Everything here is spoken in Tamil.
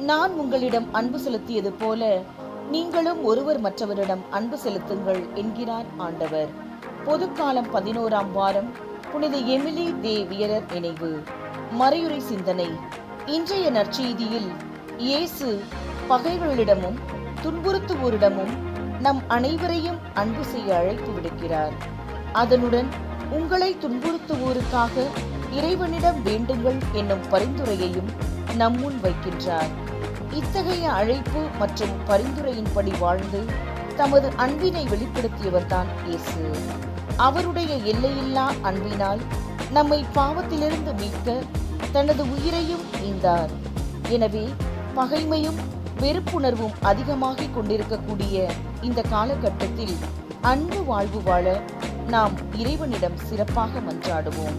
நான் உங்களிடம் அன்பு செலுத்தியது போல நீங்களும் ஒருவர் மற்றவரிடம் அன்பு செலுத்துங்கள் என்கிறார் ஆண்டவர். பொதுக்காலம் பதினோராம் வாரம் புனித எமிலி தேவியரர் இணைவு நினைவு. மறையுறை சிந்தனை. இன்றைய நற்செய்தியில் இயேசு பகைவர்களிடமும் துன்புறுத்துவோரிடமும் நம் அனைவரையும் அன்பு செய்ய அழைப்பு விடுக்கிறார். அதனுடன் உங்களை துன்புறுத்துவோருக்காக இறைவனிடம் வேண்டுங்கள் என்னும் பரிந்துரையையும் நம்முன் வைக்கின்றார். இத்தகைய அழைப்பு மற்றும் பரிந்துரையின்படி வாழ்ந்து தமது அன்பினை வெளிப்படுத்தியவர்தான் இயேசு. அவருடைய எல்லையில்லா அன்பினால் நம்மை பாவத்திலிருந்து மீட்க தனது உயிரையும் ஈந்தார். எனவே பகைமையும் வெறுப்புணர்வும் அதிகமாகி கொண்டிருக்கக்கூடிய இந்த காலகட்டத்தில் அன்பு வாழ்வு வாழ நாம் இறைவனிடம் சிறப்பாக மன்றாடுவோம்.